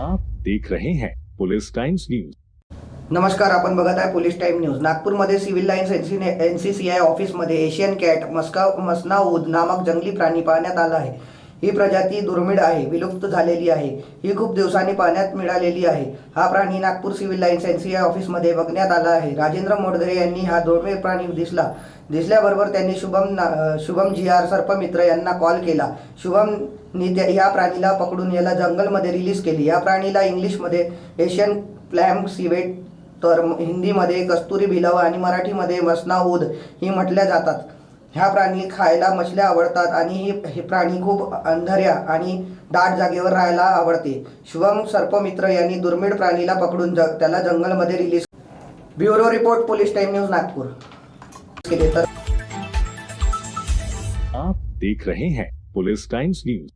आप देख रहे हैं पुलिस टाइम्स न्यूज। नमस्कार आपण बघत आहे पोलीस टाइम न्यूज. नागपूरमध्ये सिव्हिल लाईन्स एनसीसीआय ऑफिसमध्ये एशियन कॅट मस्का मसनाऊद नामक जंगली प्राणी पाहण्यात आला आहे. ही प्रजाती दुर्मिळ आहे विलुप्त झालेली आहे. ही खूप दिवसांनी पाण्यात मिळालेली आहे. हा प्राणी Nagpur civil lines N C I ऑफिसमध्ये बघण्यात आला आहे. राजेंद्र मोडघरे यांनी हा दुर्मिळ प्राणी दिसला. दिसल्याबरोबर त्यांनी शुभम ना- शुभम जी आर सर्पमित्र यांना कॉल केला. शुभम त्या या प्राणीला पकडून याला जंगलमध्ये रिलीज केली. या प्राणीला इंग्लिशमध्ये एशियन प्लॅम सिवेट तर हिंदीमध्ये कस्तुरी भिलव आणि मराठीमध्ये मसनाऊद ही म्हटल्या जातात. ह्या प्राणी खायला मछल्या आवडतात आणि हे प्राणी खूप अंधाऱ्या आणि दाट जागेवर राहायला आवडते. शिवम सर्पमित्र यांनी दुर्मिळ प्राणीला पकडून जग त्याला जंगलमध्ये release bureau report police time news Nagpur. केले तर आप देख रहे हैं पुलिस टाइम्स न्यूज।